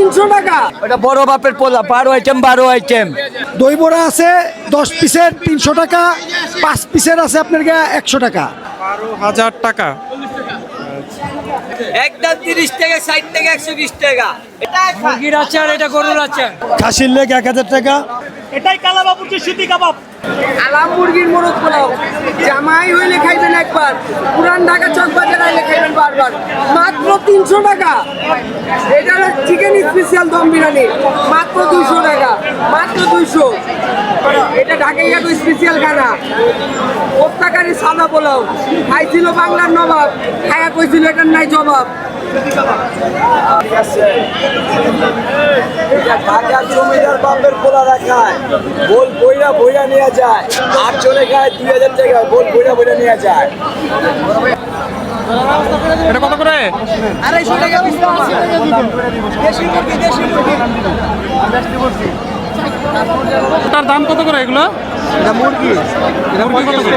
তিনশো টাকা। ওটা বড় বাপের পোলা বারো আইটেম বারো আইটেম দই বড়া আছে দশ পিসের তিনশো টাকা পাঁচ পিসের আছে আপনার গা একশো টাকা। বারো হাজার টাকা। একদম তিরিশ টাকা ষাট টাকা একশো বিশ টাকা। মুরগির আচার এটা গরুর আচার। খাসির লেগ এক হাজার টাকা। আলাম মুরগির মোরগ পোলাও। জামাই হইলে খাইবেন একবার পুরান ঢাকা চক বাজার আইলে খাইবেন বারবার। মাত্র তিনশো টাকা। এটা চিকেন স্পেশাল দম বিরিয়ানি, মাত্র দুইশো টাকা, মাত্র দুইশো। এটা ঢাকাই ঘাট স্পেশাল খানা। প্রত্যাকারী সাদা পোলাও। খাইছিল বাংলার নবাব, খায়া কইছিল এটার নাই জবাব। ঢাকার জমিদার রাখায় যায়। আর চলে খায় দুই হাজার টাকা বল বইরা বইরা নিয়ে যায়। এটা কত করে? আড়াইশো টাকা পিস দেশি মুরগি দেশি মুরগি। তার দাম কত করে এগুলো? এটা মুরগি। এটা মুরগি কত করে?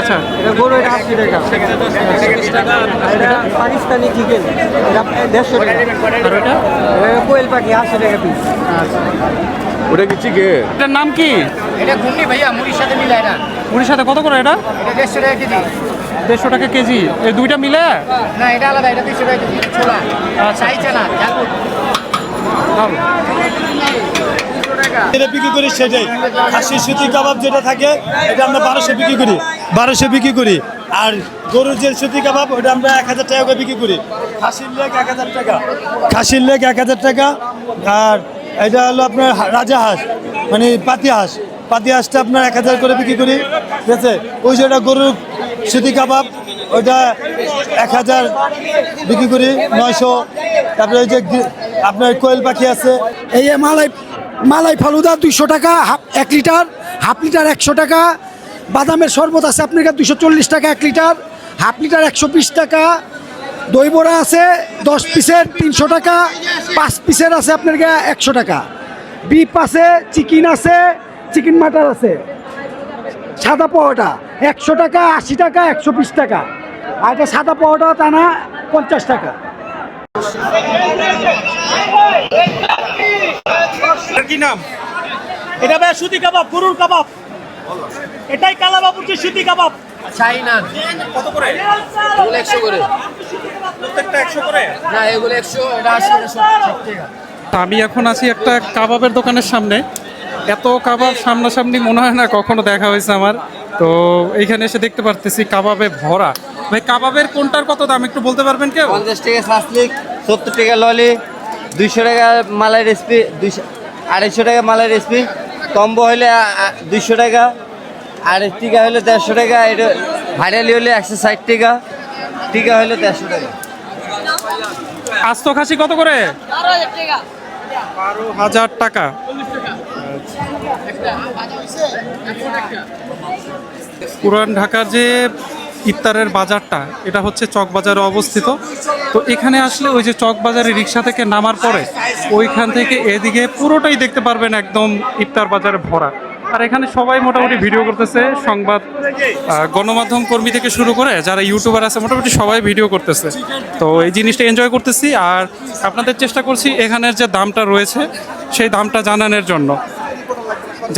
আচ্ছা। এটা গরু এটা আশি টাকা। এটা পাকিস্তানি চিকেন এটা দেড়শো টাকা। আর ওটা কোয়েল পাখি আশি টাকা পিস ওটা কি চিকেন এটার নাম কি? এটা ঘুমনি ভাইয়া মুড়ির সাথে মিলায় না। মুড়ির সাথে কত করে এটা? এটা দেড়শো টাকা কেজি। দেড়শো টাকা কেজি। এই দুইটা মিলে? না এটা আলাদা এটা দুইশো টাকা কেজি ছোলা। চাই চানা ঝালপুর। বিক্রি করি সেটাই। খাসি সুতি কাবাব যেটা থাকে এটা আমরা বারোশো বিক্রি করি। বারোশো বিক্রি করি। আর গরুর যে সুতি কাবাব ওটা আমরা এক হাজার টাকা করে বিক্রি করি। খাসির লেগ এক হাজার টাকা। খাসির লেগ এক হাজার টাকা। আর এটা হলো আপনার রাজা হাঁস মানে পাতি হাঁস। পাতি হাঁসটা আপনার এক হাজার করে বিক্রি করি। ঠিক আছে? ওই যে ওটা গরুর সুতি কাবাব, ওইটা এক হাজার বিক্রি করি, নয়শো। তারপরে ওই যে আপনার কোয়েল পাখি আছে। এই মালাই মালাই ফালুদা দুইশো টাকা, হাফ, এক লিটার, হাফ লিটার একশো টাকা। বাদামের শরবত আছে আপনার কাছে দুশো চল্লিশ টাকা এক লিটার, হাফ লিটার একশো বিশ টাকা। দই বড়া আছে দশ পিসের তিনশো টাকা, পাঁচ পিসের আছে আপনার একশো টাকা। বিপ আছে, চিকেন আছে চিকেন মাটার আছে। সাদা পাওয়াটা একশো টাকা আশি টাকা একশো বিশ টাকা। আর এটা সাদা পাওয়াটা তা না পঞ্চাশ টাকা। কি নাম? এটা ভাই সুতি কাবাব গরুর কাবাব। এটাই কালাবাবুর যে সুতি কাবাব। চাই কত করে? এগুলো একশো করে। প্রত্যেকটা একশো করে? না এগুলো একশো এটা আশি এটা সব সব টাকা। তা আমি এখন আছি একটা কাবাবের দোকানের সামনে। এত কাবাব সামনাসামনি মনে হয় না কখনো দেখা হয়েছে আমার। তো এইখানে এসে দেখতে পারতেছি কাবাবে ভরা। ভাই কাবাবের কোনটার কত দাম একটু বলতে পারবেন কেউ? পঞ্চাশ টাকা সাসলিক সত্তর টাকা ললি দুইশো টাকা মালাই রেসিপি দুইশো আড়াইশো টাকা মালাই রেসিপি কম্বো হলে দুইশো টাকা আর টিকা হলে দেড়শো টাকা এটা ভাইরালি হলে একশো ষাট টাকা টিকা হলে দেড়শো টাকা। আস্ত খাসি কত করে? বারো হাজার টাকা। পুরান ঢাকার যে ইফতারের বাজারটা, এটা হচ্ছে চক বাজারে অবস্থিত। তো এখানে আসলে ওই যে চক বাজারে রিক্সা থেকে নামার পরে ওইখান থেকে এদিকে পুরোটাই দেখতে পারবেন একদম ইফতার বাজারে ভরা। আর এখানে সবাই মোটামুটি ভিডিও করতেছে, সংবাদ গণমাধ্যম কর্মী থেকে শুরু করে যারা ইউটিউবার আছে, মোটামুটি সবাই ভিডিও করতেছে। তো এই জিনিসটা এনজয় করতেছি, আর আপনাদের চেষ্টা করছি এখানের যে দামটা রয়েছে, সেই দামটা জানানোর জন্য।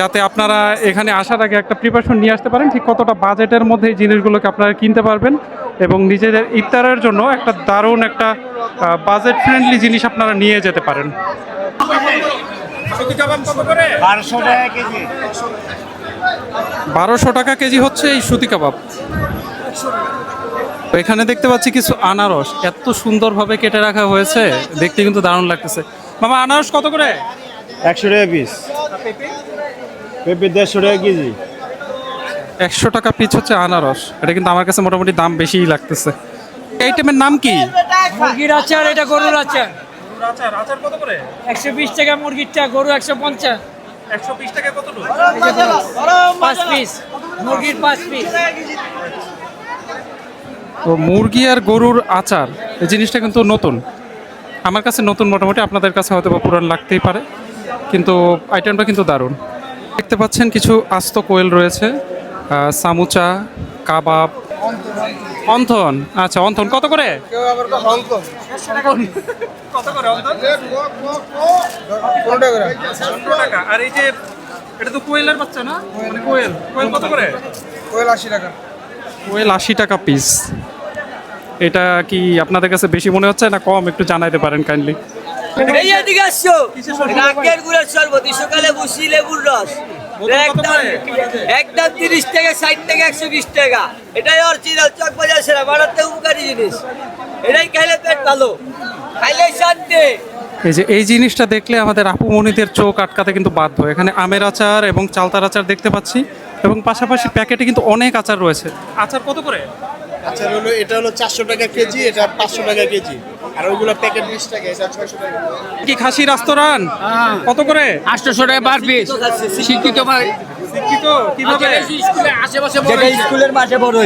যাতে আপনারা এখানে আসার আগে একটা প্রিপারেশন নিয়ে আসতে পারেন। ঠিক কতটা বাজেটের মধ্যে এই জিনিসগুলোকে আপনারা কিনতে পারবেন এবং নিজেদের ইফতারের জন্য একটা দারুণ একটা বাজেট ফ্রেন্ডলি জিনিস আপনারা নিয়ে যেতে পারেন। বারোশো টাকা কেজি। হচ্ছে এই সুতি কাবাব। এখানে দেখতে পাচ্ছি কিছু আনারস। এত সুন্দরভাবে কেটে রাখা হয়েছে। দেখতে কিন্তু দারুণ লাগতেছে। মামা আনারস কত করে? একশো টাকা পিস পেঁপে দেড়শো টাকা কেজি। একশো টাকা পিস হচ্ছে আনারস। এটা কিন্তু আমার কাছে মোটামুটি দাম বেশিই লাগতেছে। আইটেমের নাম কি? মুরগির আচার এটা গরুর আচার। আচার আচার কত করে? একশো বিশ টাকা মুরগিরটা গরু একশো পঞ্চাশ। একশো বিশ টাকা কত পাঁচ পিস মুরগির পাঁচ পিস তো মুরগি আর গরুর আচার এই জিনিসটা কিন্তু নতুন। আমার কাছে নতুন মোটামুটি আপনাদের কাছে হয়তো বা পুরান লাগতেই পারে। কিন্তু আইটেমটা কিন্তু দারুণ। দেখতে পাচ্ছেন কিছু আস্ত কোয়েল রয়েছে সামুচা কাবাব। অন্থন আচ্ছা অন্থন কত করে? কত করে টাকা। আর এই যে এটা তো কোয়েলের বাচ্চা না? মানে কোয়েল। কোয়েল কত করে? কোয়েল আশি টাকা। কোয়েল আশি টাকা পিস এটা কি আপনাদের কাছে বেশি মনে হচ্ছে না কম? একটু জানাইতে পারেন কাইন্ডলি এই এদিকে আসছো? নাকের গুড়ের শরবত সকালে বসি লেবুর রস। একদম একদম তিরিশ টাকা ষাট টাকা একশো বিশ টাকা। এটাই অরিজিনাল চক বাজার সেরা বাড়াতে উপকারী জিনিস। এটাই খাইলে পেট ভালো। খাইলে শান্তি। এই যে এই জিনিসটা দেখলে আমাদের আপু মনিদের চোখ আটকাতে কিন্তু বাধ্য। এখানে আমের আচার এবং চালতার আচার দেখতে পাচ্ছি এবং পাশাপাশি প্যাকেটে কিন্তু অনেক আচার রয়েছে। আচার কত করে? আচার হলো এটা হলো চারশো টাকা কেজি এটা পাঁচশো টাকা কেজি। আর ওইগুলো প্যাকেট বিশ টাকা এটা ছয়শো টাকা। কি খাসি রাস্তরান কত করে? আটশোশো টাকা পার পিস শিক্ষিত বা- শিক্ষিত? কীভাবে? স্কুলে আশেপাশে বড় যেটা স্কুলের মাঠে বড়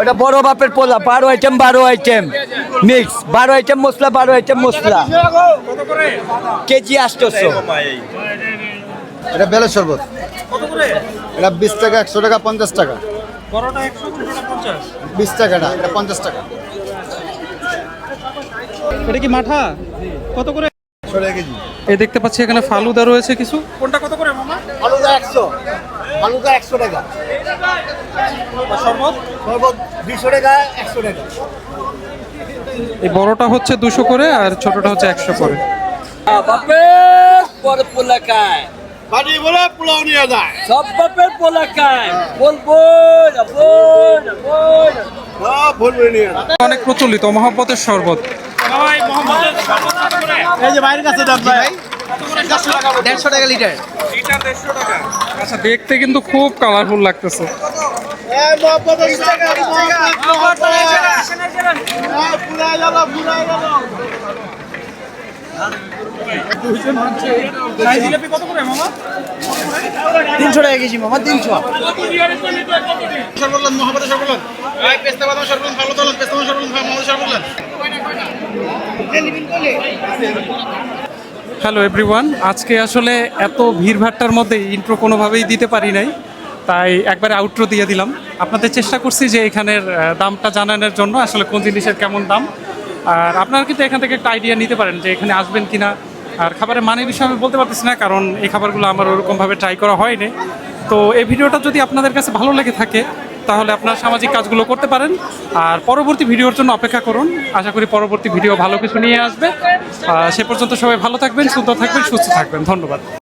ওটা বড় বাপের পোলা বারো আইটেম বারো আইটেম মিক্স বারো আইটেম মশলা বারো আইটেম মশলা। কেজি আটশোশো। এটা বেলের শরবত। এটা বিশ টাকা একশো টাকা পঞ্চাশ টাকা। বড়টা একশো ছোটটা পঞ্চাশ। বিশ টাকাটা এটা পঞ্চাশ টাকা। এটা কি মাঠা? কত করে? টাকা কেজি। এই দেখতে পাচ্ছি এখানে ফালুদা রয়েছে কিছু। কোনটা কত করে মামা? আলুদা একশো। আলুদা একশো টাকা। আর শরবত? শরবত দুশো টাকা একশো টাকা। এই বড়টা হচ্ছে দুশো করে আর ছোটটা হচ্ছে একশো করে। খায় বাড়ি বলে পোলাও নিয়ে যায়। সব বাপের পোলা খায়। বল বল বল বল। সব ভুলবে নিয়ে অনেক প্রচলিত মহব্বতের শরবত। এই যে বাইরের কাছে দাম ভাই। দেড়শো টাকা লিটার। আচ্ছা দেখতে কিন্তু খুব কালারফুল লাগতেছে। তিনশো টাকা কেজি মামা তিনশো। হ্যালো এভরিওয়ান আজকে আসলে এত ভিড়ভাট্টার মধ্যে ইন্ট্রো কোনোভাবেই দিতে পারি নাই তাই একবারে আউট্রো দিয়ে দিলাম। আপনাদের চেষ্টা করছি যে এখানের দামটা জানানোর জন্য আসলে কোন জিনিসের কেমন দাম। আর আপনারা কিন্তু এখান থেকে একটা আইডিয়া নিতে পারেন যে এখানে আসবেন কি না আর খাবারের মানের বিষয়ে আমি বলতে পারতেছি না, কারণ এই খাবারগুলো আমার ওরকমভাবে ট্রাই করা হয়নি। তো এই ভিডিওটা যদি আপনাদের কাছে ভালো লেগে থাকে, তাহলে আপনার সামাজিক কাজগুলো করতে পারেন। আর পরবর্তী ভিডিওর জন্য অপেক্ষা করুন। আশা করি পরবর্তী ভিডিও ভালো কিছু নিয়ে আসবে। সে পর্যন্ত সবাই ভালো থাকবেন সুন্দর থাকবেন, সুস্থ থাকবেন। ধন্যবাদ।